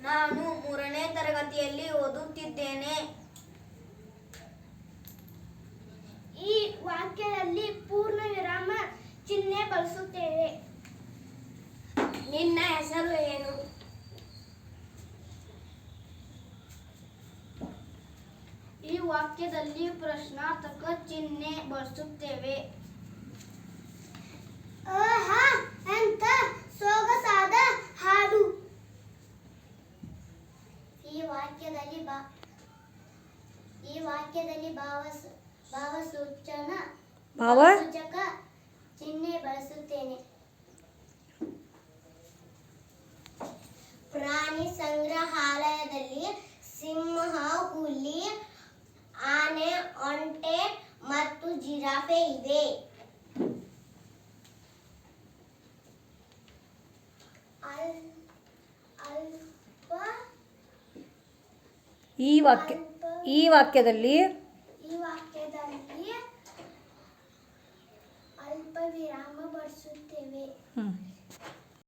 ನಾನು ಮೂರನೇ ತರಗತಿಯಲ್ಲಿ ಓದುತ್ತಿದ್ದೇನೆ. ಈ ವಾಕ್ಯದಲ್ಲಿ ಪೂರ್ಣ ವಿರಾಮ ಚಿಹ್ನೆ ಬಳಸುತ್ತೇವೆ. ನಿನ್ನ ಹೆಸರು ಏನು? ಈ ವಾಕ್ಯದಲ್ಲಿ ಪ್ರಶ್ನಾರ್ಥಕ ಚಿಹ್ನೆ ಬಳಸುತ್ತೇವೆ. ವಾಕ್ಯದಲ್ಲಿ ಬಾ ಈ ವಾಕ್ಯದಲ್ಲಿ ಭಾವ ಭಾವಸೂಚನ ಭಾವ ಸೂಚಕ ಚಿಹ್ನೆ ಬಳಸುತ್ತೇನೆ. ಪ್ರಾಣಿ ಸಂಗ್ರಹಾಲಯದಲ್ಲಿ ಸಿಂಹ ಹುಲಿ ಆನೆ ಒಂಟೆ ಮತ್ತು ಜಿರಾಫೆ ಇವೆ ಅಲ್ ಅಲ್ಪ ಈ ವಾಕ್ಯ ಈ ವಾಕ್ಯದಲ್ಲಿ ಈ ವಾಕ್ಯದಲ್ಲಿ ಅಲ್ಪ ವಿರಾಮ ಬಳಸುತ್ತೇವೆ.